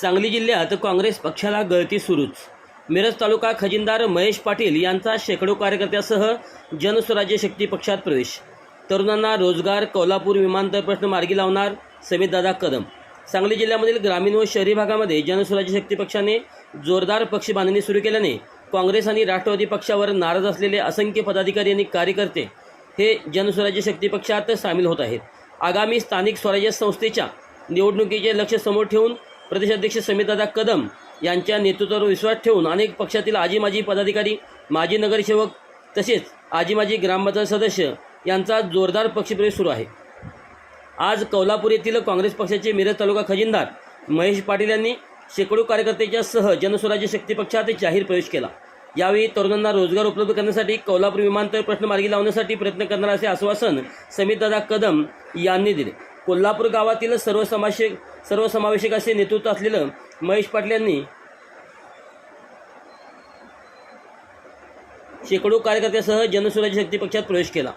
सांगली जिल्ह्यात काँग्रेस पक्षाला गळती सुरूच. मिरज तालुका खजिनदार महेश पाटील यांचा शेकडो कार्यकर्त्यासह जनस्वराज्य शक्ती पक्षात प्रवेश. तरुणांना रोजगार कोल्हापूर विमानतळ प्रश्न मार्गी लावणार समितदादा कदम. सांगली जिल्ह्यामधील ग्रामीण व शहरी भागामध्ये जनस्वराज्य शक्ती पक्षाने जोरदार पक्ष बांधणी सुरू केल्याने काँग्रेस आणि राष्ट्रवादी पक्षावर नाराज असलेले असंख्य पदाधिकारी आणि कार्यकर्ते हे जनस्वराज्य शक्ती पक्षात सामील होत आहेत. आगामी स्थानिक स्वराज्य संस्थेच्या निवडणुकीचे लक्ष समोर ठेवून प्रदेशाध्यक्ष समितदादा कदम यांच्या नेतृत्वावर विश्वास ठेवून अनेक पक्षातील आजी माजी पदाधिकारी माजी नगरसेवक तसेच आजी माजी ग्रामपंचायत सदस्य यांचा जोरदार पक्षप्रवेश सुरू आहे. आज कोल्हापूर येथील काँग्रेस पक्षाचे मिरज तालुका खजिनदार महेश पाटील यांनी शेकडो कार्यकर्त्यांच्या सह जनस्वराज्य शक्ती पक्षात जाहीर प्रवेश केला. यावेळी तरुणांना रोजगार उपलब्ध करण्यासाठी कोल्हापूर विमानतळ प्रश्न मार्गी लावण्यासाठी प्रयत्न करणार असे आश्वासन समितदादा कदम यांनी दिले. कोल्हापूर गावातील सर्वसमावेशक सर्वसमावेशक असे नेतृत्व असलेलं महेश पाटील यांनी शेकडो कार्यकर्त्यासह जनस्वराज्य शक्ती पक्षात प्रवेश केला.